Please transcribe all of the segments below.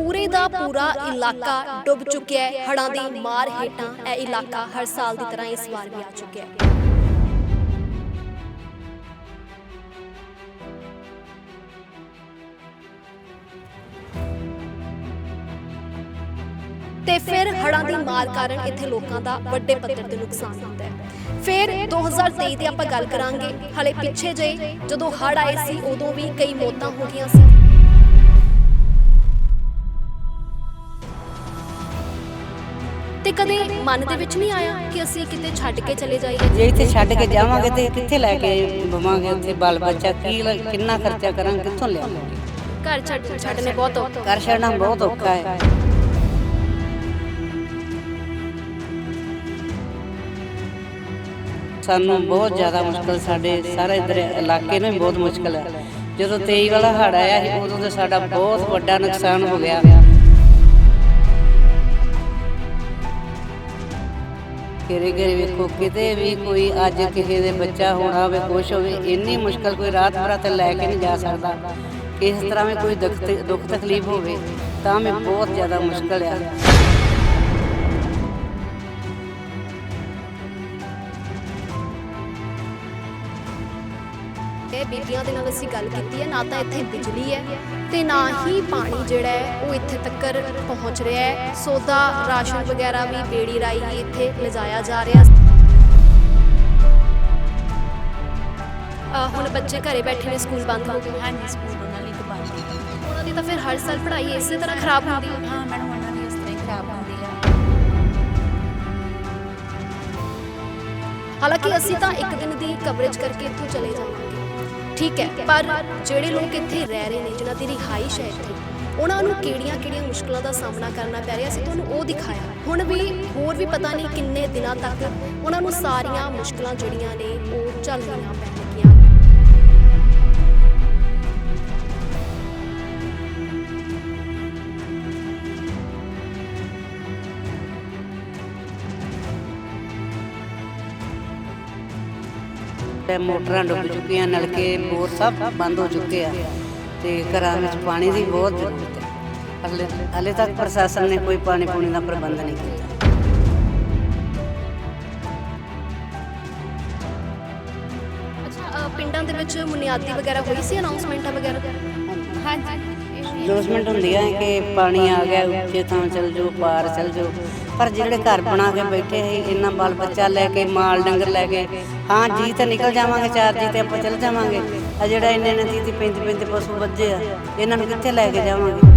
ਪੂਰੇ ਦਾ ਪੂਰਾ ਇਲਾਕਾ ਡੁੱਬ ਚੁੱਕਿਆ ਹੈ। ਹੜ੍ਹਾਂ ਦੀ ਮਾਰ ਹੇਠਾਂ ਇਹ ਇਲਾਕਾ ਹਰ ਸਾਲ ਦੀ ਤਰ੍ਹਾਂ ਇਸ ਵਾਰ ਵੀ ਆ ਚੁੱਕਿਆ ਹੈ। ਤੇ ਫਿਰ ਹੜਾਂ ਦੀ ਮਾਰ ਕਾਰਨ ਇੱਥੇ ਲੋਕਾਂ ਦਾ ਵੱਡੇ ਪੱਧਰ ਤੇ ਨੁਕਸਾਨ ਹੁੰਦਾ ਹੈ। ਫਿਰ 2023 ਦੀ ਆਪਾਂ ਗੱਲ ਕਰਾਂਗੇ। ਹਲੇ ਪਿੱਛੇ ਜੇ ਜਦੋਂ ਹੜ ਆਏ ਸੀ, ਉਦੋਂ ਵੀ ਕਈ ਮੌਤਾਂ ਹੋ ਗਈਆਂ ਸੀ। ਤੇ ਕਦੇ ਮਨ ਦੇ ਵਿੱਚ ਨਹੀਂ ਆਇਆ ਕਿ ਅਸੀਂ ਕਿਤੇ ਛੱਡ ਕੇ ਚਲੇ ਜਾਈਏ? ਜੇ ਇੱਥੇ ਛੱਡ ਕੇ ਜਾਵਾਂਗੇ ਤੇ ਕਿੱਥੇ ਲੈ ਕੇ ਬਵਾਂਗੇ ਉੱਥੇ ਬਾਲ ਬੱਚਾ? ਕੀ ਕਿੰਨਾ ਖਰਚਾ ਕਰਾਂਗੇ? ਕਿੱਥੋਂ ਲਿਆਵਾਂਗੇ? ਘਰ ਛੱਡ ਛੱਡਨੇ ਬਹੁਤ ਔਖਾ ਕਰ ਛੱਡਣਾ ਬਹੁਤ ਔਖਾ ਹੈ। ਸਾਨੂੰ ਬਹੁਤ ਜ਼ਿਆਦਾ ਮੁਸ਼ਕਲ ਸਾਡੇ ਸਾਰੇ ਇਧਰ ਇਲਾਕੇ ਨੂੰ ਬਹੁਤ ਮੁਸ਼ਕਲ ਹੈ। ਜਦੋਂ 23 ਵਾਲਾ ਹੜ੍ਹ ਆਇਆ ਸੀ ਉਦੋਂ ਤੇ ਸਾਡਾ ਬਹੁਤ ਵੱਡਾ ਨੁਕਸਾਨ ਹੋ ਗਿਆ। ਘਰੇ ਘੇਰੇ ਵੇਖੋ, ਕਿਤੇ ਵੀ ਕੋਈ ਅੱਜ ਕਿਸੇ ਦੇ ਬੱਚਾ ਹੋਣਾ ਹੋਵੇ, ਕੁਛ ਹੋਵੇ, ਇੰਨੀ ਮੁਸ਼ਕਲ ਕੋਈ ਰਾਤ ਬਰਾਤ ਲੈ ਕੇ ਨਹੀਂ ਜਾ ਸਕਦਾ। ਇਸ ਤਰ੍ਹਾਂ ਵੀ ਕੋਈ ਦੁੱਖ ਤੇ- ਦੁੱਖ ਤਕਲੀਫ ਹੋਵੇ, ਤਾਂ ਵੀ ਬਹੁਤ ਜ਼ਿਆਦਾ ਮੁਸ਼ਕਲ ਆ। ਇਹ ਬੀਬੀਆਂ ਦੇ ਨਾਲ ਅਸੀਂ ਗੱਲ ਕੀਤੀ ਹੈ ਨਾ ਤਾਂ ਇੱਥੇ ਬਿਜਲੀ ਹੈ ਤੇ ਨਾ ਹੀ ਪਾਣੀ ਜਿਹੜਾ ਹੈ ਉਹ ਇੱਥੇ ਤੱਕ ਪਹੁੰਚ ਰਿਹਾ ਹੈ। ਸੌਦਾ ਰਾਸ਼ਨ ਵਗੈਰਾ ਵੀ ਬੇੜੀ ਰਾਈ ਹੀ ਇੱਥੇ ਲਿਜਾਇਆ ਜਾ ਰਿਹਾ। ਹੁਣ ਬੱਚੇ ਘਰੇ ਬੈਠੇ ਨੇ ਸਕੂਲ ਬੰਦ। ਹੋ ਗਏ ਹਾਂਜੀ ਸਕੂਲ ਉਹਨਾਂ ਲਈ ਤਾਂ ਬੰਦ ਉਹਨਾਂ ਦੀ ਤਾਂ ਫਿਰ ਹਰ ਸਾਲ ਪੜ੍ਹਾਈ ਇਸੇ ਤਰ੍ਹਾਂ ਖਰਾਬ ਹੁੰਦੀ ਹੈ। ਹਾਂ ਮੈਡਮ ਉਹਨਾਂ ਦੀ ਇਸ ਤਰ੍ਹਾਂ ਹੀ ਖਰਾਬ ਹੁੰਦੀ ਆ ਹਾਲਾਂਕਿ ਅਸੀਂ ਤਾਂ ਇੱਕ ਦਿਨ ਦੀ ਕਵਰੇਜ ਕਰਕੇ ਇੱਥੋਂ ਚਲੇ ਜਾਵਾਂਗੇ ਠੀਕ ਹੈ, ਪਰ ਜਿਹੜੇ ਲੋਕ ਇੱਥੇ ਰਹਿ ਰਹੇ ਨੇ, ਜਿਨ੍ਹਾਂ ਦੀ ਰਿਹਾਇਸ਼ ਹੈ ਇੱਥੇ, ਉਹਨਾਂ ਨੂੰ ਕਿਹੜੀਆਂ-ਕਿਹੜੀਆਂ ਮੁਸ਼ਕਲਾਂ ਦਾ ਸਾਹਮਣਾ ਕਰਨਾ ਪੈ ਰਿਹਾ ਸੀ? ਤੁਹਾਨੂੰ ਉਹ ਦਿਖਾਇਆ। ਹੁਣ ਵੀ, ਹੋਰ ਵੀ ਪਤਾ ਨਹੀਂ ਕਿੰਨੇ ਦਿਨਾਂ ਤੱਕ ਉਹਨਾਂ ਨੂੰ ਸਾਰੀਆਂ ਮੁਸ਼ਕਲਾਂ ਜਿਹੜੀਆਂ ਨੇ, ਉਹ ਝੱਲਣੀਆਂ ਪੈਣਗੀਆਂ। ਤੇ ਮੋਟਰਾਂ ਡੁੱਬ ਚੁੱਕੀਆਂ ਨਲਕੇ ਬੋਰ ਸਭ ਬੰਦ ਹੋ ਚੁੱਕੇ ਆ ਤੇ ਘਰਾਂ ਵਿੱਚ ਪਾਣੀ ਦੀ ਬਹੁਤ ਜ਼ਰੂਰਤ ਹੈ। ਹਲੇ ਹਲੇ ਤੱਕ ਪ੍ਰਸ਼ਾਸਨ ਨੇ ਕੋਈ ਪਾਣੀ ਪੂਣੀ ਦਾ ਪ੍ਰਬੰਧ ਨਹੀਂ ਕੀਤਾ। ਅੱਛਾ ਪਿੰਡਾਂ ਦੇ ਵਿੱਚ ਬੁਨਿਆਦੀ ਵਗੈਰਾ ਹੋਈ ਸੀ ਅਨਾਉਂਸਮੈਂਟਾਂ ਵਗੈਰਾ? ਹਾਂਜੀ ਅਨਾਉਂਸਮੈਂਟ ਹੁੰਦੀਆਂ ਹੈ ਕਿ ਪਾਣੀ ਆ ਗਿਆ ਉੱਚੇ ਥਾਂ ਚਲ ਜਾਓ ਪਾਰ ਚਲ ਜਾਓ। ਪਰ ਜਿਹੜੇ ਘਰ ਬਣਾ ਕੇ ਬੈਠੇ ਹੈ ਇੰਨਾ ਬਾਲ ਬੱਚਾ ਲੈ ਕੇ, ਮਾਲ ਡੰਗਰ ਲੈ ਕੇ, ਹਾਂ ਜੀ ਤੇ ਨਿਕਲ ਜਾਵਾਂਗੇ, ਚਾਰ ਜੀ ਤੇ ਆਪਾਂ ਚਲ ਜਾਵਾਂਗੇ। ਆ ਜਿਹੜਾ ਇੰਨੇ ਇੰਨੇ ਤੀਹ ਪੈਂਤੀ ਪੈਂਤੀ ਪਸ਼ੂ ਬੱਝੇ ਆ, ਇਹਨਾਂ ਨੂੰ ਕਿੱਥੇ ਲੈ ਕੇ ਜਾਵਾਂਗੇ?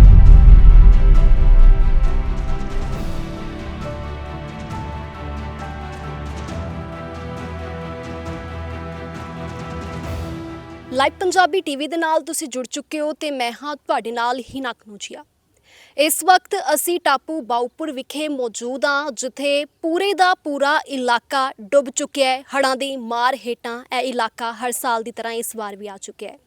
ਲਾਈਵ ਪੰਜਾਬੀ ਟੀਵੀ ਦੇ ਨਾਲ ਤੁਸੀਂ ਜੁੜ ਚੁੱਕੇ ਹੋ ਤੇ ਮੈਂ ਹਾਂ ਤੁਹਾਡੇ ਨਾਲ ਹੀ ਨਕਨੂਜੀਆ ਇਸ ਵਕਤ ਅਸੀਂ ਟਾਪੂ ਬਾਉਪੁਰ ਵਿਖੇ ਮੌਜੂਦ ਹਾਂ, ਜਿੱਥੇ ਪੂਰੇ ਦਾ ਪੂਰਾ ਇਲਾਕਾ ਡੁੱਬ ਚੁੱਕਿਆ ਹੈ। ਹੜ੍ਹਾਂ ਦੀ ਮਾਰ ਹੇਠਾਂ ਇਹ ਇਲਾਕਾ ਹਰ ਸਾਲ ਦੀ ਤਰ੍ਹਾਂ ਇਸ ਵਾਰ ਵੀ ਆ ਚੁੱਕਿਆ ਹੈ।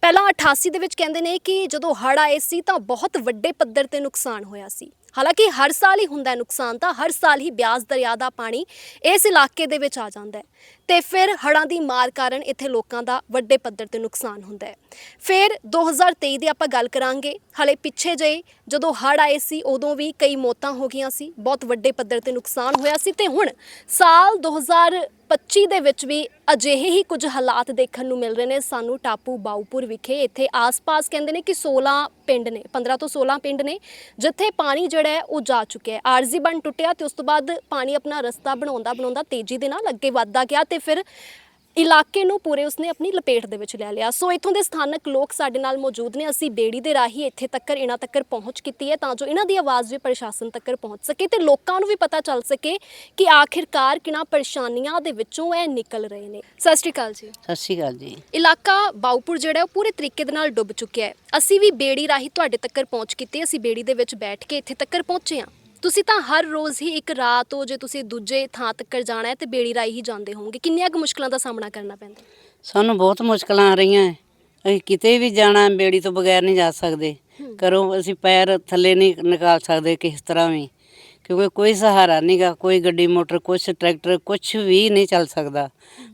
ਪਹਿਲਾਂ 88 ਦੇ ਵਿੱਚ ਕਹਿੰਦੇ ਨੇ ਕਿ ਜਦੋਂ ਹੜ੍ਹ ਆਏ ਸੀ ਤਾਂ ਬਹੁਤ ਵੱਡੇ ਪੱਧਰ ਤੇ ਨੁਕਸਾਨ ਹੋਇਆ ਸੀ। ਹਾਲਾਂਕਿ ਹਰ ਸਾਲ ਹੀ ਹੁੰਦਾ ਨੁਕਸਾਨ ਤਾਂ, ਹਰ ਸਾਲ ਹੀ ਬਿਆਸ ਦਰਿਆ ਦਾ ਪਾਣੀ ਇਸ ਇਲਾਕੇ ਦੇ ਵਿੱਚ ਆ ਜਾਂਦਾ ਹੈ। ਤੇ ਫਿਰ ਹੜ੍ਹਾਂ ਦੀ ਮਾਰ ਕਾਰਨ ਇੱਥੇ ਲੋਕਾਂ ਦਾ ਵੱਡੇ ਪੱਧਰ ਤੇ ਨੁਕਸਾਨ ਹੁੰਦਾ ਹੈ। ਫਿਰ 2023 ਦੀ ਆਪਾਂ ਗੱਲ ਕਰਾਂਗੇ। ਹਲੇ ਪਿੱਛੇ ਜੇ ਜਦੋਂ ਹੜ੍ਹ ਆਏ ਸੀ, ਉਦੋਂ ਵੀ ਕਈ ਮੌਤਾਂ ਹੋ ਗਈਆਂ ਸੀ, ਬਹੁਤ ਵੱਡੇ ਪੱਧਰ ਤੇ ਨੁਕਸਾਨ ਹੋਇਆ ਸੀ। ਤੇ ਹੁਣ ਸਾਲ 2025 ਦੇ ਵਿੱਚ ਵੀ ਅਜਿਹੇ ਹੀ ਕੁਝ ਹਾਲਾਤ ਦੇਖਣ ਨੂੰ ਮਿਲ ਰਹੇ ਨੇ। ਸਾਨੂੰ ਟਾਪੂ ਬਾਉਪੁਰ ਵਿਖੇ ਇੱਥੇ ਆਸ-ਪਾਸ ਕਹਿੰਦੇ ਨੇ ਕਿ 16 ਪਿੰਡ ਨੇ 15 ਤੋਂ 16 ਪਿੰਡ ਨੇ, ਜਿੱਥੇ ਪਾਣੀ ਜਿਹੜਾ ਹੈ ਉਹ ਜਾ ਚੁੱਕਿਆ ਹੈ। ਆਰਜ਼ੀ ਬੰਨ ਟੁੱਟਿਆ ਤੇ ਉਸ ਤੋਂ ਬਾਅਦ ਪਾਣੀ ਆਪਣਾ ਰਸਤਾ ਬਣਾਉਂਦਾ ਬਣਾਉਂਦਾ ਤੇਜ਼ੀ ਦੇ ਨਾਲ ਅੱਗੇ ਵੱਧਦਾ ਗਿਆ ਤੇ ਫਿਰ ਇਲਾਕੇ ਨੂੰ ਪੂਰੇ ਉਸਨੇ ਆਪਣੀ ਲਪੇਟ ਦੇ ਵਿੱਚ ਲੈ ਲਿਆ। ਸੋ ਇੱਥੋਂ ਦੇ ਸਥਾਨਕ ਲੋਕ ਸਾਡੇ ਨਾਲ ਮੌਜੂਦ ਨੇ। ਅਸੀਂ ਬੇੜੀ ਦੇ ਰਾਹੀਂ ਇੱਥੇ ਤੱਕ ਇਹਨਾਂ ਤੱਕ ਪਹੁੰਚ ਕੀਤੀ ਹੈ ਤਾਂ ਜੋ ਇਹਨਾਂ ਦੀ ਆਵਾਜ਼ ਵੀ ਪ੍ਰਸ਼ਾਸਨ ਤੱਕ ਪਹੁੰਚ ਸਕੇ ਤੇ ਲੋਕਾਂ ਨੂੰ ਵੀ ਪਤਾ ਚੱਲ ਸਕੇ ਕਿ ਆਖਿਰਕਾਰ ਕਿਹਨਾਂ ਪਰੇਸ਼ਾਨੀਆਂ ਦੇ ਵਿੱਚੋਂ ਇਹ ਨਿਕਲ ਰਹੇ ਨੇ। ਸਤਿ ਸ਼੍ਰੀ ਅਕਾਲ ਜੀ। ਸਤਿ ਸ਼੍ਰੀ ਅਕਾਲ ਜੀ। ਇਲਾਕਾ ਬਾਉਪੁਰ ਜਿਹੜਾ ਹੈ ਉਹ ਪੂਰੇ ਤਰੀਕੇ ਦੇ ਨਾਲ ਡੁੱਬ ਚੁੱਕਿਆ ਹੈ। ਅਸੀਂ ਵੀ ਬੇੜੀ ਰਾਹੀਂ ਤੁਹਾਡੇ ਤੱਕ ਪਹੁੰਚ ਕੀਤੀ। ਅਸੀਂ ਬੇੜੀ ਦੇ ਵਿੱਚ ਬੈਠ ਕੇ ਇੱਥੇ ਤੱਕ ਪਹੁੰਚੇ ਹਾਂ। ਤੁਸੀਂ ਤਾਂ ਹਰ ਰੋਜ਼ ਹੀ ਇੱਕ ਰਾਤ ਹੋ ਜੇ ਤੁਸੀਂ ਦੂਜੇ ਥਾਂ ਤੱਕ ਜਾਣਾ ਹੈ ਤੇ ਬੇੜੀ ਰਾਹੀਂ ਹੀ ਜਾਂਦੇ ਹੋਵੋਗੇ। ਕਿੰਨੀਆਂ ਕੁ ਮੁਸ਼ਕਲਾਂ ਦਾ ਸਾਹਮਣਾ ਕਰਨਾ ਪੈਂਦਾ? ਸਾਨੂੰ ਬਹੁਤ ਮੁਸ਼ਕਲਾਂ ਆ ਰਹੀਆਂ ਹੈ। ਅਸੀਂ ਕਿਤੇ ਵੀ ਜਾਣਾ ਬੇੜੀ ਤੋਂ ਬਗੈਰ ਨਹੀਂ ਜਾ ਸਕਦੇ। ਘਰੋਂ ਅਸੀਂ ਪੈਰ ਥੱਲੇ ਨਹੀਂ ਨਿਕਾਲ ਸਕਦੇ ਕਿਸ ਤਰ੍ਹਾਂ ਵੀ। ਕਿਉਂਕਿ ਕੋਈ ਸਹਾਰਾ ਨਹੀਂਗਾ ਕੋਈ ਗੱਡੀ ਮੋਟਰ ਕੁਛ ਟਰੈਕਟਰ ਕੁਛ ਵੀ ਨਹੀਂ ਚੱਲ ਸਕਦਾ।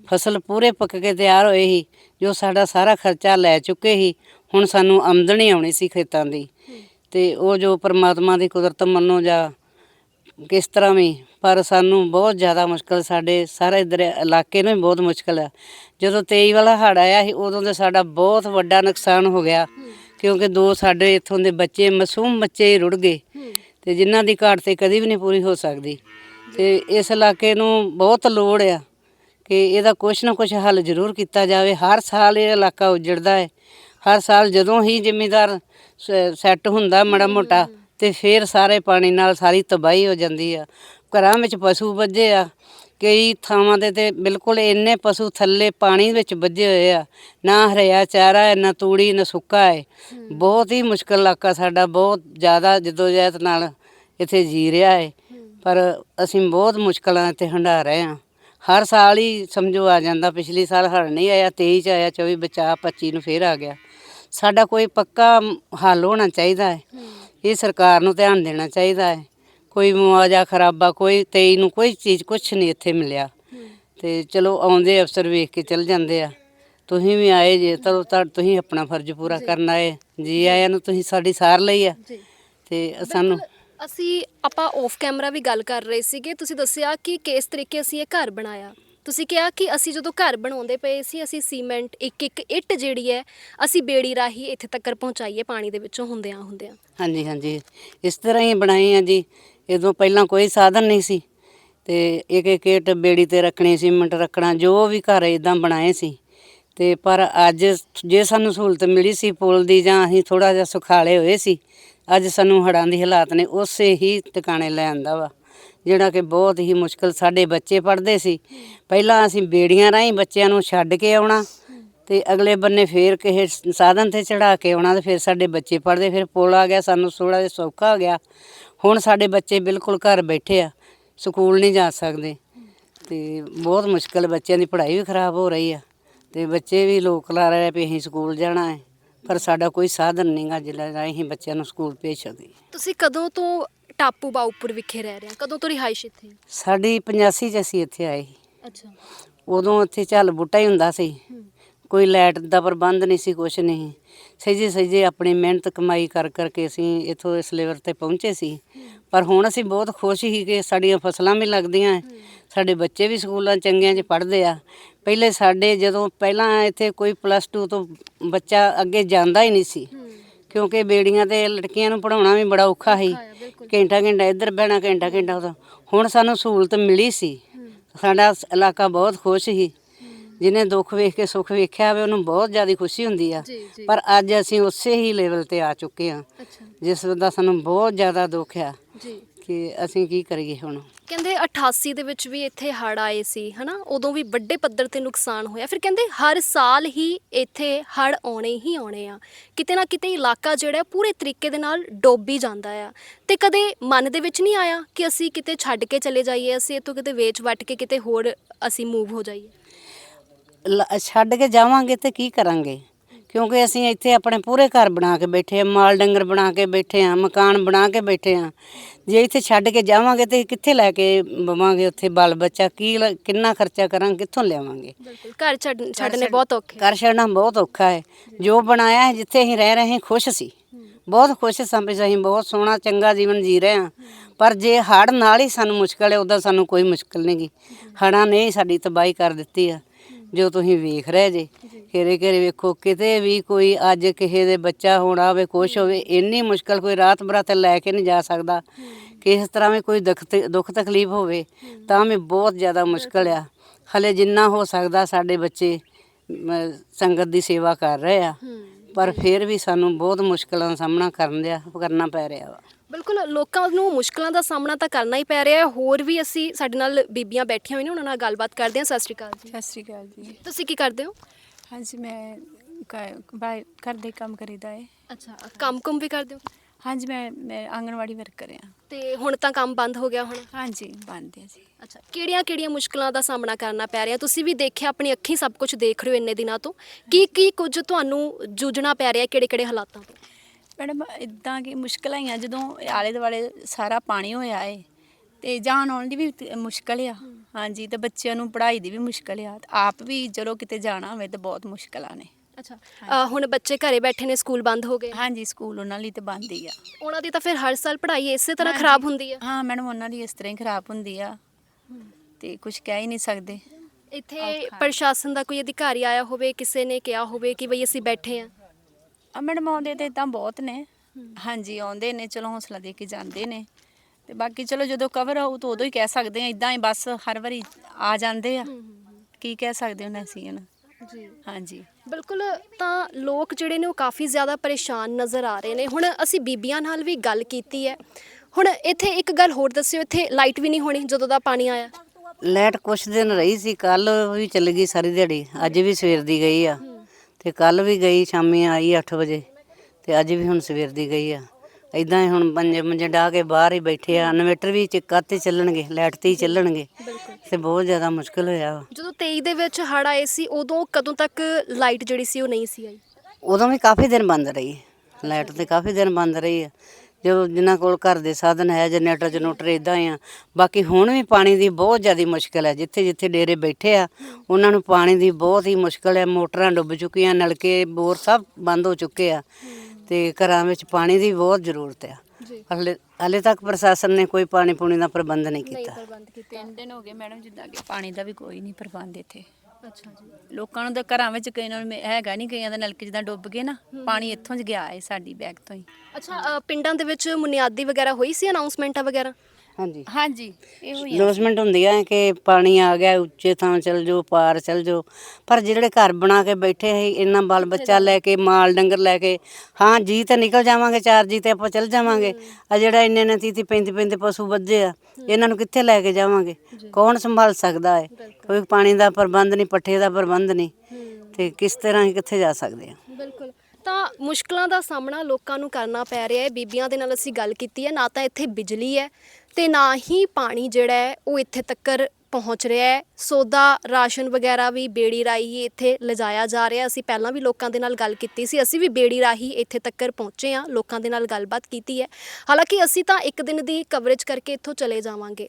ਫਸਲ ਪੂਰੇ ਪੱਕ ਕੇ ਤਿਆਰ ਹੋਏ ਸੀ ਜੋ ਸਾਡਾ ਸਾਰਾ ਖਰਚਾ ਲੈ ਚੁੱਕੇ ਸੀ। ਹੁਣ ਸਾਨੂੰ ਆਮਦਨੀ ਆਉਣੀ ਸੀ ਖੇਤਾਂ ਦੀ। ਤੇ ਉਹ ਜੋ ਪਰਮਾਤਮਾ ਦੀ ਕੁਦਰਤ ਮੰਨੋ ਜਾਂ ਕਿਸ ਤਰ੍ਹਾਂ ਵੀ, ਪਰ ਸਾਨੂੰ ਬਹੁਤ ਜ਼ਿਆਦਾ ਮੁਸ਼ਕਲ ਸਾਡੇ ਸਾਰੇ ਇਧਰ ਇਲਾਕੇ ਨੂੰ ਵੀ ਬਹੁਤ ਮੁਸ਼ਕਲ ਆ। ਜਦੋਂ 23 ਵਾਲਾ ਹੜ੍ਹ ਆਇਆ ਸੀ, ਉਦੋਂ ਤੇ ਸਾਡਾ ਬਹੁਤ ਵੱਡਾ ਨੁਕਸਾਨ ਹੋ ਗਿਆ, ਕਿਉਂਕਿ ਦੋ ਸਾਡੇ ਇੱਥੋਂ ਦੇ ਬੱਚੇ ਮਾਸੂਮ ਬੱਚੇ ਹੀ ਰੁੜ ਗਏ ਤੇ ਜਿਨ੍ਹਾਂ ਦੀ ਘਾਟ ਤੇ ਕਦੀ ਵੀ ਨਹੀਂ ਪੂਰੀ ਹੋ ਸਕਦੀ। ਤੇ ਇਸ ਇਲਾਕੇ ਨੂੰ ਬਹੁਤ ਲੋੜ ਆ ਕਿ ਇਹਦਾ ਕੁਛ ਨਾ ਕੁਛ ਹੱਲ ਜ਼ਰੂਰ ਕੀਤਾ ਜਾਵੇ। ਹਰ ਸਾਲ ਇਹ ਇਲਾਕਾ ਉਜੜਦਾ ਹੈ। ਹਰ ਸਾਲ ਜਦੋਂ ਹੀ ਜ਼ਿਮੀਦਾਰ ਸੈੱਟ ਹੁੰਦਾ ਮੜਾ ਮੋਟਾ ਤੇ ਫਿਰ ਸਾਰੇ ਪਾਣੀ ਨਾਲ ਸਾਰੀ ਤਬਾਹੀ ਹੋ ਜਾਂਦੀ ਆ। ਘਰਾਂ ਵਿੱਚ ਪਸ਼ੂ ਵੱਜੇ ਆ। ਕਈ ਥਾਵਾਂ ਤੇ ਤੇ ਬਿਲਕੁਲ ਇੰਨੇ ਪਸ਼ੂ ਥੱਲੇ ਪਾਣੀ ਵਿੱਚ ਵੱਜੇ ਹੋਏ ਆ। ਨਾ ਹਰਿਆ ਚਾਰਾ ਹੈ ਨਾ ਤੂੜੀ, ਨਾ ਸੁੱਕਾ ਹੈ ਬਹੁਤ ਹੀ ਮੁਸ਼ਕਲ ਇਲਾਕਾ ਸਾਡਾ, ਬਹੁਤ ਜ਼ਿਆਦਾ ਜਦੋਜਹਿਦ ਨਾਲ ਇੱਥੇ ਜੀ ਰਿਹਾ ਹੈ ਪਰ ਅਸੀਂ ਬਹੁਤ ਮੁਸ਼ਕਲਾਂ ਤੇ ਹੰਢਾ ਰਹੇ ਹਾਂ। ਹਰ ਸਾਲ ਹੀ ਸਮਝੋ ਆ ਜਾਂਦਾ, ਪਿਛਲੀ ਸਾਲ ਹੜ੍ਹ ਨਹੀਂ ਆਇਆ 23 ਚ ਆਇਆ 24 ਬਚਾ 25 ਨੂੰ ਫੇਰ ਆ ਗਿਆ। ਸਾਡਾ ਕੋਈ ਪੱਕਾ ਹੱਲ ਹੋਣਾ ਚਾਹੀਦਾ ਹੈ। ਇਹ ਸਰਕਾਰ ਨੂੰ ਧਿਆਨ ਦੇਣਾ ਚਾਹੀਦਾ ਹੈ। ਕੋਈ ਮੁਆਵਜ਼ਾ ਖਰਾਬਾ ਕੋਈ 23 ਨੂੰ ਕੋਈ ਚੀਜ਼ ਕੁਛ ਨਹੀਂ ਇੱਥੇ ਮਿਲਿਆ। ਤੇ ਚਲੋ ਆਉਂਦੇ ਅਫਸਰ ਵੇਖ ਕੇ ਚਲ ਜਾਂਦੇ ਆ। ਤੁਸੀਂ ਵੀ ਆਏ ਜੇ ਤਾਂ ਤੁਸੀਂ ਆਪਣਾ ਫਰਜ਼ ਪੂਰਾ ਕਰਨ ਆਏ ਜੀ ਆਇਆਂ ਨੂੰ ਤੁਸੀਂ ਸਾਡੀ ਸਾਰ ਲਈ ਆ। ਤੇ ਸਾਨੂੰ ਅਸੀਂ ਆਪਾਂ ਆਫ ਕੈਮਰਾ ਵੀ ਗੱਲ ਕਰ ਰਹੇ ਸੀਗੇ। ਤੁਸੀਂ ਦੱਸਿਆ ਕਿ ਕਿਸ ਤਰੀਕੇ ਅਸੀਂ ਇਹ ਘਰ ਬਣਾਇਆ। ਤੁਸੀਂ ਕਿਹਾ ਕਿ ਅਸੀਂ ਜਦੋਂ ਘਰ ਬਣਾਉਂਦੇ ਪਏ ਸੀ, ਅਸੀਂ ਸੀਮੈਂਟ, ਇੱਕ ਇੱਕ ਇੱਟ ਜਿਹੜੀ ਹੈ, ਅਸੀਂ ਬੇੜੀ ਰਾਹੀਂ ਇੱਥੇ ਤੱਕ ਪਹੁੰਚਾਈਏ ਪਾਣੀ ਦੇ ਵਿੱਚੋਂ ਹੁੰਦਿਆਂ ਹੁੰਦਿਆਂ। ਹਾਂਜੀ ਹਾਂਜੀ। ਇਸ ਤਰ੍ਹਾਂ ਹੀ ਬਣਾਏ ਆ ਜੀ। ਇਦੋਂ ਪਹਿਲਾਂ ਕੋਈ ਸਾਧਨ ਨਹੀਂ ਸੀ। ਤੇ ਇੱਕ ਇੱਕ ਇੱਟ ਬੇੜੀ ਤੇ ਰੱਖਣੀ, ਸੀਮੈਂਟ ਰੱਖਣਾ, ਜੋ ਵੀ ਘਰ ਇਦਾਂ ਬਣਾਏ ਸੀ। ਤੇ ਪਰ ਅੱਜ ਜੇ ਸਾਨੂੰ ਸਹੂਲਤ ਮਿਲੀ ਸੀ ਪੁਲ ਦੀ ਜਾਂ ਅਸੀਂ ਥੋੜਾ ਜਿਹਾ ਸੁਖਾਲੇ ਹੋਏ ਸੀ, ਅੱਜ ਸਾਨੂੰ ਹੜਾਂ ਦੀ ਹਾਲਾਤ ਨੇ ਉਸੇ ਹੀ ਟਿਕਾਣੇ ਲੈ ਆਂਦਾ ਵਾ। ਜਿਹੜਾ ਕਿ ਬਹੁਤ ਹੀ ਮੁਸ਼ਕਲ ਸਾਡੇ ਬੱਚੇ ਪੜ੍ਹਦੇ ਸੀ। ਪਹਿਲਾਂ ਅਸੀਂ ਬੇੜੀਆਂ ਰਾਹੀਂ ਬੱਚਿਆਂ ਨੂੰ ਛੱਡ ਕੇ ਆਉਣਾ ਤੇ ਅਗਲੇ ਬੰਨੇ ਫੇਰ ਕਿਸੇ ਸਾਧਨ ਤੇ ਚੜਾ ਕੇ ਆਉਣਾ ਤੇ ਫਿਰ ਸਾਡੇ ਬੱਚੇ ਪੜ੍ਹਦੇ, ਫਿਰ ਪੁਲ ਆ ਗਿਆ, ਸਾਨੂੰ ਥੋੜਾ ਜਿਹਾ ਸੌਖਾ ਹੋ ਗਿਆ। ਹੁਣ ਸਾਡੇ ਬੱਚੇ ਬਿਲਕੁਲ ਘਰ ਬੈਠੇ ਆ, ਸਕੂਲ ਨਹੀਂ ਜਾ ਸਕਦੇ ਤੇ ਬਹੁਤ ਮੁਸ਼ਕਲ ਬੱਚਿਆਂ ਦੀ ਪੜ੍ਹਾਈ ਵੀ ਖਰਾਬ ਹੋ ਰਹੀ ਆ ਤੇ ਬੱਚੇ ਵੀ ਲੋਕ ਲਾ ਰਹੇ ਆ ਵੀ ਅਸੀਂ ਸਕੂਲ ਜਾਣਾ ਹੈ, ਪਰ ਸਾਡਾ ਕੋਈ ਸਾਧਨ ਨਹੀਂਗਾ ਜਿਹੜਾ ਰਾਹੀਂ ਅਸੀਂ ਬੱਚਿਆਂ ਨੂੰ ਸਕੂਲ ਭੇਜ ਸਕੀਏ ਤੁਸੀਂ ਕਦੋਂ ਤੋਂ ਟਾਪੂ ਬਾਉਪੁਰ ਵਿਖੇ ਰਹਿ ਰਹੇ। ਹੋ ਕਦੋਂ ਤੋਂ ਰਿਹਾਇਸ਼ ਇੱਥੇ? ਸਾਡੀ 85 ਚ ਅਸੀਂ ਇੱਥੇ ਆਏ ਸੀ। ਅੱਛਾ। ਉਦੋਂ ਇੱਥੇ ਝੱਲ ਬੂਟਾ ਹੀ ਹੁੰਦਾ ਸੀ। ਕੋਈ ਲਾਈਟ ਦਾ ਪ੍ਰਬੰਧ ਨਹੀਂ ਸੀ ਕੁਛ ਨਹੀਂ। ਸਹਿਜੇ ਸਹਿਜੇ ਆਪਣੀ ਮਿਹਨਤ ਕਮਾਈ ਕਰ ਕਰਕੇ ਅਸੀਂ ਇੱਥੋਂ ਇਸ ਲੈਵਲ ਤੇ ਪਹੁੰਚੇ ਸੀ। ਪਰ ਹੁਣ ਅਸੀਂ ਬਹੁਤ ਖੁਸ਼ ਹੀ ਕਿ ਸਾਡੀਆਂ ਫਸਲਾਂ ਵੀ ਲੱਗਦੀਆਂ। ਹੈ। ਸਾਡੇ ਬੱਚੇ ਵੀ ਸਕੂਲਾਂ ਚੰਗਿਆਂ 'ਚ ਪੜ੍ਹਦੇ ਆ। ਪਹਿਲੇ ਸਾਡੇ ਜਦੋਂ ਪਹਿਲਾਂ ਇੱਥੇ ਕੋਈ ਪਲੱਸ 2 ਤੋਂ ਬੱਚਾ ਅੱਗੇ ਜਾਂਦਾ ਹੀ ਨਹੀਂ ਸੀ। ਕਿਉਂਕਿ ਬੇੜੀਆਂ ਤੇ ਲੜਕੀਆਂ ਨੂੰ ਪੜਾਉਣਾ ਵੀ ਬੜਾ ਔਖਾ ਸੀ। ਘੰਟਾ ਘੰਟਾ ਇੱਧਰ ਬਹਿਣਾ ਘੰਟਾ ਘੰਟਾ ਉਧਰ। ਹੁਣ ਸਾਨੂੰ ਸਹੂਲਤ ਮਿਲੀ ਸੀ। ਸਾਡਾ ਸ- ਇਲਾਕਾ ਬਹੁਤ ਖੁਸ਼ ਸੀ। ਜਿਹਨੇ ਦੁੱਖ ਵੇਖ ਕੇ ਸੁੱਖ ਵੇਖਿਆ ਹੋਵੇ ਉਹਨੂੰ ਬਹੁਤ ਜ਼ਿਆਦਾ ਖੁਸ਼ੀ ਹੁੰਦੀ ਆ। ਜੀ ਜੀ। ਪਰ ਅੱਜ ਅਸੀਂ ਉਸੇ ਹੀ ਲੈਵਲ ਤੇ ਆ ਚੁੱਕੇ ਹਾਂ। ਅੱਛਾ। ਜਿਸ ਦਾ ਸਾਨੂੰ ਬਹੁਤ ਜ਼ਿਆਦਾ ਦੁੱਖ ਆ। ਜੀ। ਕਿ ਅਸੀਂ ਕੀ ਕਰੀਏ ਹੁਣ? ਕਹਿੰਦੇ 88 ਦੇ ਵਿੱਚ ਵੀ ਇੱਥੇ ਹੜ ਆਏ ਸੀ ਹਨਾ? ਉਦੋਂ ਵੀ ਵੱਡੇ ਪੱਧਰ ਤੇ ਨੁਕਸਾਨ ਹੋਇਆ। ਫਿਰ ਕਹਿੰਦੇ ਹਰ ਸਾਲ ਹੀ ਇੱਥੇ ਹੜ ਆਉਣੇ ਹੀ ਆਉਣੇ ਆ। ਕਿਤੇ ਨਾ ਕਿਤੇ ਇਲਾਕਾ ਜਿਹੜਾ ਪੂਰੇ ਤਰੀਕੇ ਦੇ ਨਾਲ ਡੋਬੀ ਜਾਂਦਾ ਆ। ਤੇ ਕਦੇ ਮਨ ਦੇ ਵਿੱਚ ਨਹੀਂ ਆਇਆ ਕਿ ਅਸੀਂ ਕਿਤੇ ਛੱਡ ਕੇ ਚਲੇ ਜਾਈਏ ਅਸੀਂ ਇੱਥੋਂ ਕਿਤੇ ਵੇਚ ਵੱਟ ਕੇ ਕਿਤੇ ਹੋਰ ਅਸੀਂ ਮੂਵ ਹੋ ਜਾਈਏ? ਲ- ਛੱਡ ਕੇ ਜਾਵਾਂਗੇ ਤੇ ਕੀ ਕਰਾਂਗੇ? ਕਿਉਂਕਿ ਅਸੀਂ ਇੱਥੇ ਆਪਣੇ ਪੂਰੇ ਘਰ ਬਣਾ ਕੇ ਬੈਠੇ ਆ ਮਾਲ ਡੰਗਰ ਬਣਾ ਕੇ ਬੈਠੇ ਆ ਮਕਾਨ ਬਣਾ ਕੇ ਬੈਠੇ ਆ ਜੇ ਇੱਥੇ ਛੱਡ ਕੇ ਜਾਵਾਂਗੇ ਤੇ ਕਿੱਥੇ ਲੈ ਕੇ ਬਵਾਂਗੇ ਉੱਥੇ ਬਾਲ ਬੱਚਾ? ਕੀ ਲ- ਕਿੰਨਾ ਖਰਚਾ ਕਰਾਂਗੇ ਕਿੱਥੋਂ ਲਿਆਵਾਂਗੇ? ਬਿਲਕੁਲ ਘਰ ਛੱਡ ਛੱਡਨੇ ਬਹੁਤ ਔਖੇ। ਘਰ ਛੱਡਣਾ ਬਹੁਤ ਔਖਾ ਹੈ। ਜੋ ਬਣਾਇਆ ਹੈ ਜਿੱਥੇ ਅਸੀਂ ਰਹਿ ਰਹੇ ਹਾਂ ਖੁਸ਼ ਸੀ। ਬਹੁਤ ਖੁਸ਼ ਸਾਂ ਵੀ ਅਸੀਂ ਬਹੁਤ ਸੋਹਣਾ ਚੰਗਾ ਜੀਵਨ ਜੀ ਰਹੇ ਹਾਂ। ਪਰ ਜੇ ਹੜ੍ਹ ਨਾਲ ਹੀ ਸਾਨੂੰ ਮੁਸ਼ਕਲ ਹੈ ਉਹਦਾ ਸਾਨੂੰ ਕੋਈ ਮੁਸ਼ਕਲ ਨਹੀਂ ਗੀ। ਹੜ੍ਹਾਂ ਨੇ ਹੀ ਸਾਡੀ ਤਬਾਹੀ ਕਰ ਦਿੱਤੀ ਆ। ਜੋ ਤੁਸੀਂ ਵੇਖ ਰਹੇ ਜੇ। ਘੇਰੇ ਘੇਰੇ ਵੇਖੋ ਕਿਤੇ ਵੀ ਕੋਈ ਅੱਜ ਕਿਸੇ ਦੇ ਬੱਚਾ ਹੋਣਾ ਹੋਵੇ ਕੁਛ ਹੋਵੇ ਇੰਨੀ ਮੁਸ਼ਕਲ ਕੋਈ ਰਾਤ ਬਰਾਤ ਲੈ ਕੇ ਨਹੀਂ ਜਾ ਸਕਦਾ। ਕਿਸ ਤਰ੍ਹਾਂ ਵੀ ਕੋਈ ਦੁੱਖ ਤੇ- ਦੁੱਖ ਤਕਲੀਫ ਹੋਵੇ ਤਾਂ ਵੀ ਬਹੁਤ ਜ਼ਿਆਦਾ ਮੁਸ਼ਕਲ ਆ। ਹਲੇ ਜਿੰਨਾ ਹੋ ਸਕਦਾ ਸਾਡੇ ਬੱਚੇ ਸੰਗਤ ਦੀ ਸੇਵਾ ਕਰ ਰਹੇ ਆ। ਪਰ ਫਿਰ ਵੀ ਸਾਨੂੰ ਬਹੁਤ ਮੁਸ਼ਕਲਾਂ ਦਾ ਸਾਹਮਣਾ ਕਰਨ ਦਿਆ ਕਰਨਾ ਪੈ ਰਿਹਾ ਵਾ। ਬਿਲਕੁਲ ਲੋਕਾਂ ਨੂੰ ਮੁਸ਼ਕਲਾਂ ਦਾ ਸਾਹਮਣਾ ਤਾਂ ਕਰਨਾ ਹੀ ਪੈ ਰਿਹਾ। ਹੈ ਹੋਰ ਵੀ ਅਸੀਂ ਸਾਡੇ ਨਾਲ ਬੀਬੀਆਂ ਬੈਠੀਆਂ ਹੋਈਆਂ ਨੇ ਉਹਨਾਂ ਨਾਲ ਗੱਲਬਾਤ ਕਰਦੇ ਹਾਂ। ਸਤਿ ਸ਼੍ਰੀ ਅਕਾਲ ਜੀ। ਸਤਿ ਸ਼੍ਰੀ ਅਕਾਲ ਜੀ। ਤੁਸੀਂ ਕੀ ਕਰਦੇ ਹੋ? ਹਾਂਜੀ ਮੈਂ ਘਰ ਦੇ ਕੰਮ ਕਰੀਦਾ ਹੈ ਅੱਛਾ ਕੰਮ ਕੁਮ ਵੀ ਕਰਦੇ ਹੋ? ਹਾਂਜੀ ਮੈਂ ਮੈਂ ਆਂਗਣਵਾੜੀ ਵਰਕਰ ਹਾਂ। ਤੇ ਹੁਣ ਤਾਂ ਕੰਮ ਬੰਦ ਹੋ ਗਿਆ ਹੁਣ? ਹਾਂਜੀ ਬੰਦ ਹੈ ਜੀ। ਅੱਛਾ ਕਿਹੜੀਆਂ ਕਿਹੜੀਆਂ ਮੁਸ਼ਕਲਾਂ ਦਾ ਸਾਹਮਣਾ ਕਰਨਾ ਪੈ ਰਿਹਾ? ਤੁਸੀਂ ਵੀ ਦੇਖਿਆ ਆਪਣੀ ਅੱਖੀਂ ਸਭ ਕੁਝ ਦੇਖ ਰਹੇ ਹੋ ਇੰਨੇ ਦਿਨਾਂ ਤੋਂ। ਕੀ ਕੀ ਕੁਝ ਤੁਹਾਨੂੰ ਜੂਝਣਾ ਪੈ ਰਿਹਾ ਕਿਹੜੇ ਕਿਹੜੇ ਹਾਲਾਤਾਂ ਤੋਂ? ਮੈਡਮ ਇਦਾਂ ਕਿ ਮੁਸ਼ਕਲਾਂ ਹੀ ਆ। ਜਦੋਂ ਆਲੇ ਦੁਆਲੇ ਸਾਰਾ ਪਾਣੀ ਹੋਇਆ ਏ ਤੇ ਜਾਣ ਆਉਣ ਦੀ ਵੀ ਤੇ ਮੁਸ਼ਕਲ ਆ। ਹਾਂਜੀ ਤੇ ਬੱਚਿਆਂ ਨੂੰ ਪੜ੍ਹਾਈ ਦੀ ਵੀ ਮੁਸ਼ਕਲ ਆ। ਤੇ ਆਪ ਵੀ ਜਦੋਂ ਕਿਤੇ ਜਾਣਾ ਹੋਵੇ ਤੇ ਬਹੁਤ ਮੁਸ਼ਕਲਾਂ ਨੇ। ਅੱਛਾ ਹੁਣ ਬੱਚੇ ਘਰੇ ਬੈਠੇ ਨੇ ਸਕੂਲ ਬੰਦ ਹੋ ਗਏ। ਹਾਂਜੀ ਸਕੂਲ ਉਹਨਾਂ ਲਈ ਤੇ ਬੰਦ ਹੀ ਆ। ਉਹਨਾਂ ਦੀ ਤਾਂ ਫਿਰ ਹਰ ਸਾਲ ਪੜ੍ਹਾਈ ਇਸੇ ਤਰ੍ਹਾਂ ਖਰਾਬ ਹੁੰਦੀ ਹੈ ਹਾਂ ਮੈਡਮ ਉਹਨਾਂ ਦੀ ਇਸ ਤਰ੍ਹਾਂ ਹੀ ਖਰਾਬ ਹੁੰਦੀ ਆ। ਤੇ ਕੁਝ ਕਹਿ ਹੀ ਨਹੀਂ ਸਕਦੇ। ਇੱਥੇ ਪ੍ਰਸ਼ਾਸਨ ਦਾ ਕੋਈ ਅਧਿਕਾਰੀ ਆਇਆ ਹੋਵੇ ਕਿਸੇ ਨੇ ਕਿਹਾ ਹੋਵੇ ਕਿ ਬਈ ਅਸੀਂ ਬੈਠੇ ਆ? ਆ ਮੈਡਮ ਆਉਂਦੇ ਤੇ ਤਾਂ ਬਹੁਤ ਨੇ। ਹਾਂਜੀ ਆਉਂਦੇ ਨੇ ਚਲੋ ਹੌਸਲਾ ਦੇ ਕੇ ਜਾਂਦੇ ਨੇ। ਤੇ ਬਾਕੀ ਚਲੋ ਜਦੋਂ ਕਵਰ ਹੋਊ ਤਾਂ ਉਦੋਂ ਹੀ ਕਹਿ ਸਕਦੇ ਆ ਇਦਾਂ ਹੀ ਬਸ ਹਰ ਵਾਰੀ ਆ ਜਾਂਦੇ ਆ। ਕੀ ਕਹਿ ਸਕਦੇ ਹੁਣ ਅਸੀਂ ਹੁਣ? ਜੀ। ਹਾਂਜੀ। ਬਿਲਕੁਲ ਤਾਂ ਲੋਕ ਜਿਹੜੇ ਨੇ ਉਹ ਕਾਫੀ ਜ਼ਿਆਦਾ ਪਰੇਸ਼ਾਨ ਨਜ਼ਰ ਆ ਰਹੇ ਨੇ। ਹੁਣ ਅਸੀਂ ਬੀਬੀਆਂ ਨਾਲ ਵੀ ਗੱਲ ਕੀਤੀ ਹੈ। ਹੁਣ ਇੱਥੇ ਇੱਕ ਗੱਲ ਹੋਰ ਦੱਸਿਓ ਇੱਥੇ ਲਾਈਟ ਵੀ ਨਹੀਂ ਹੋਣੀ ਜਦੋਂ ਦਾ ਪਾਣੀ ਆਇਆ। ਲਾਈਟ ਕੁਛ ਦਿਨ ਰਹੀ ਸੀ ਕੱਲ ਵੀ ਚੱਲ ਗਈ ਸਾਰੀ ਦਿਹਾੜੀ। ਅੱਜ ਵੀ ਸਵੇਰ ਦੀ ਗਈ ਆ। ਤੇ ਕੱਲ ਵੀ ਗਈ ਸ਼ਾਮੀ ਆਈ 8 ਵਜੇ। ਤੇ ਅੱਜ ਵੀ ਹੁਣ ਸਵੇਰ ਦੀ ਗਈ ਆ। ਇਦਾਂ ਹੀ ਹੁਣ ਮੰਜੇ ਮੰਜੇ ਢਾ ਕੇ ਬਾਹਰ ਹੀ ਬੈਠੇ ਆ ਇਨਵੇਟਰ ਵੀ ਚੱਕਾ ਤੇ ਚੱਲਣਗੇ ਲਾਈਟ ਤੇ ਹੀ ਚੱਲਣਗੇ। ਤੇ ਬਹੁਤ ਜ਼ਿਆਦਾ ਮੁਸ਼ਕਲ ਹੋਇਆ ਵਾ। ਜਦੋਂ 23 ਦੇ ਵਿੱਚ ਹੜ ਆਏ ਸੀ ਉਦੋਂ ਕਦੋਂ ਤੱਕ ਲਾਈਟ ਜਿਹੜੀ ਸੀ ਉਹ ਨਹੀਂ ਸੀ ਆਈ? ਉਦੋਂ ਵੀ ਕਾਫੀ ਦਿਨ ਬੰਦ ਰਹੀ। ਲਾਈਟ ਤੇ ਕਾਫੀ ਦਿਨ ਬੰਦ ਰਹੀ ਆ। ਜਦੋਂ ਜਿਨ੍ਹਾਂ ਕੋਲ ਘਰ ਦੇ ਸਾਧਨ ਹੈ ਜਨਰੇਟਰ ਜਨਰੇਟਰ ਇਦਾਂ ਆ ਬਾਕੀ ਹੁਣ ਵੀ ਪਾਣੀ ਦੀ ਬਹੁਤ ਜ਼ਿਆਦਾ ਮੁਸ਼ਕਲ ਹੈ। ਜਿੱਥੇ ਜਿੱਥੇ ਡੇਰੇ ਬੈਠੇ ਆ ਉਹਨਾਂ ਨੂੰ ਪਾਣੀ ਦੀ ਬਹੁਤ ਹੀ ਮੁਸ਼ਕਲ ਹੈ। ਮੋਟਰਾਂ ਡੁੱਬ ਚੁੱਕੀਆਂ ਨਲਕੇ ਬੋਰ ਸਭ ਬੰਦ ਹੋ ਚੁੱਕੇ ਆ। ਤੇ ਘਰਾਂ ਵਿੱਚ ਪਾਣੀ ਦੀ ਬਹੁਤ ਜ਼ਰੂਰਤ ਆ। ਜੀ। ਹਲੇ ਹਲੇ ਤੱਕ ਪ੍ਰਸ਼ਾਸਨ ਨੇ ਕੋਈ ਪਾਣੀ ਪੂਣੀ ਦਾ ਪ੍ਰਬੰਧ ਨਹੀਂ ਨਹੀਂ ਕੀਤਾ। ਪ੍ਰਬੰਧ ਕੀਤਾ। ਤਿੰਨ ਦਿਨ ਹੋ ਗਏ ਮੈਡਮ ਜਿੱਦਾਂ ਕਿ ਪਾਣੀ ਦਾ ਵੀ ਕੋਈ ਨਹੀਂ ਪ੍ਰਬੰਧ ਇੱਥੇ। ਅੱਛਾ ਜੀ। ਲੋਕਾਂ ਨੂੰ ਤਾਂ ਘਰਾਂ ਵਿੱਚ ਕਈ ਨਾਲ ਹੈਗਾ ਨਹੀਂ ਕਈਆਂ ਦੇ ਨਲਕੇ ਜਿੱਦਾਂ ਡੁੱਬ ਗਏ ਨਾ ਪਾਣੀ ਇੱਥੋਂ ਜ ਗਿਆ ਹੈ ਸਾਡੀ ਬੈਗ ਤੋਂ ਹੀ। ਅੱਛਾ ਅ, ਪਿੰਡਾਂ ਦੇ ਵਿੱਚ ਮੁਨਿਆਦੀ ਵਗੈਰਾ ਹੋਈ ਸੀ ਅਨਾਉਂਸਮੈਂਟਾਂ ਵਗੈਰਾ? ਹਾਂਜੀ। ਹਾਂਜੀ ਇਹੋ ਹੀ ਆ। ਹੁੰਦੀ ਹੈ ਕਿ ਪਾਣੀ ਆ ਗਿਆ ਉੱਚੇ ਥਾਂ ਚਲ ਜਾਓ ਪਾਰ ਚਲ ਜਾਓ। ਪਰ ਜਿਹੜੇ ਘਰ ਬਣਾ ਕੇ ਬੈਠੇ ਹੈ ਇੰਨਾ ਬਾਲ ਬੱਚਾ ਲੈ ਕੇ ਮਾਲ ਡੰਗਰ ਲੈ ਕੇ ਹਾਂ ਜੀ ਤੇ ਨਿਕਲ ਜਾਵਾਂਗੇ ਚਾਰ ਜੀ ਤੇ ਆਪਾਂ ਚਲ ਜਾਵਾਂਗੇ। ਆ ਜਿਹੜਾ ਇੰਨੇ ਨੇ ਤੀਤੀ ਪੈਂਤੀ ਪੈਂਤੀ ਪਸ਼ੂ ਵੱਜੇ ਆ ਇਹਨਾਂ ਨੂੰ ਕਿੱਥੇ ਲੈ ਕੇ ਜਾਵਾਂਗੇ? ਕੌਣ ਸੰਭਾਲ ਸਕਦਾ ਹੈ? ਕੋਈ ਪਾਣੀ ਦਾ ਪ੍ਰਬੰਧ ਨਹੀਂ ਪੱਠੇ ਦਾ ਪ੍ਰਬੰਧ ਨਹੀਂ। ਤੇ ਕਿਸ ਤਰ੍ਹਾਂ ਹੀ ਕਿੱਥੇ ਜਾ ਸਕਦੇ ਆ ਬਿਲਕੁਲ। ਤਾਂ ਮੁਸ਼ਕਲਾਂ ਦਾ ਸਾਹਮਣਾ ਲੋਕਾਂ ਨੂੰ ਕਰਨਾ ਪੈ ਰਿਹਾ ਹੈ। ਬੀਬੀਆਂ ਦੇ ਨਾਲ ਅਸੀਂ ਗੱਲ ਕੀਤੀ ਹੈ ਨਾ ਤਾਂ ਇੱਥੇ ਬਿਜਲੀ ਹੈ ਤੇ ਨਾ ਹੀ ਪਾਣੀ ਜਿਹੜਾ ਹੈ ਉਹ ਇੱਥੇ ਤੱਕਰ ਪਹੁੰਚ ਰਿਹਾ ਹੈ। ਸੌਦਾ, ਰਾਸ਼ਨ ਵਗੈਰਾ ਵੀ ਬੇੜੀ ਰਾਹੀਂ ਇੱਥੇ ਲਿਜਾਇਆ ਜਾ ਰਿਹਾ। ਅਸੀਂ ਪਹਿਲਾਂ ਵੀ ਲੋਕਾਂ ਦੇ ਨਾਲ ਗੱਲ ਕੀਤੀ ਸੀ। ਅਸੀਂ ਵੀ ਬੇੜੀ ਰਾਹੀਂ ਇੱਥੇ ਤੱਕਰ ਪਹੁੰਚੇ ਹਾਂ। ਲੋਕਾਂ ਦੇ ਨਾਲ ਗੱਲਬਾਤ ਕੀਤੀ ਹੈ। ਹਾਲਾਂਕਿ ਅਸੀਂ ਤਾਂ ਇੱਕ ਦਿਨ ਦੀ ਕਵਰੇਜ ਕਰਕੇ ਇੱਥੋਂ ਚਲੇ ਜਾਵਾਂਗੇ।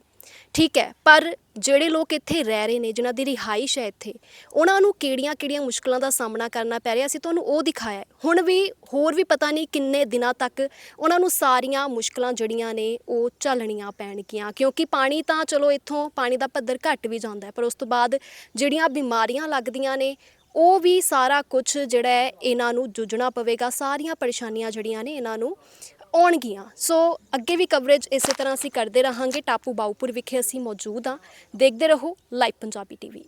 ਠੀਕ ਹੈ, ਪਰ ਜਿਹੜੇ ਲੋਕ ਇੱਥੇ ਰਹਿ ਰਹੇ ਨੇ, ਜਿਨ੍ਹਾਂ ਦੀ ਰਿਹਾਇਸ਼ ਹੈ ਇੱਥੇ, ਉਹਨਾਂ ਨੂੰ ਕਿਹੜੀਆਂ-ਕਿਹੜੀਆਂ ਮੁਸ਼ਕਲਾਂ ਦਾ ਸਾਹਮਣਾ ਕਰਨਾ ਪੈ ਰਿਹਾ? ਅਸੀਂ ਤੁਹਾਨੂੰ ਉਹ ਦਿਖਾਇਆ ਹੁਣ ਵੀ, ਹੋਰ ਵੀ ਪਤਾ ਨਹੀਂ ਕਿੰਨੇ ਦਿਨਾਂ ਤੱਕ ਉਹਨਾਂ ਨੂੰ ਸਾਰੀਆਂ ਮੁਸ਼ਕਲਾਂ ਜਿਹੜੀਆਂ ਨੇ, ਉਹ ਝੱਲਣੀਆਂ ਪੈਣਗੀਆਂ। ਕਿਉਂਕਿ ਪਾਣੀ ਤਾਂ ਚਲੋ ਇੱਥੋਂ ਪਾਣੀ ਦਾ ਪੱਧਰ ਘਟ ਵੀ ਜਾਂਦਾ ਪਰ ਉਸ ਤੋਂ ਬਾਅਦ ਜਿਹੜੀਆਂ ਬਿਮਾਰੀਆਂ ਲੱਗਦੀਆਂ ਨੇ, ਉਹ ਵੀ ਸਾਰਾ ਕੁਝ ਜਿਹੜਾ ਹੈ, ਇਹਨਾਂ ਨੂੰ ਜੂਝਣਾ ਪਵੇਗਾ। ਸਾਰੀਆਂ ਪਰੇਸ਼ਾਨੀਆਂ ਜਿਹੜੀਆਂ ਨੇ, ਇਹਨਾਂ ਨੂੰ ਆਉਣਗੀਆਂ। ਸੋ ਅੱਗੇ ਵੀ ਕਵਰੇਜ ਇਸੇ ਤਰ੍ਹਾਂ ਅਸੀਂ ਕਰਦੇ ਰਹਾਂਗੇ। ਟਾਪੂ ਬਾਉਪੁਰ ਵਿਖੇ ਅਸੀਂ ਮੌਜੂਦ ਹਾਂ। ਦੇਖਦੇ ਰਹੋ ਲਾਈਵ ਪੰਜਾਬੀ ਟੀਵੀ।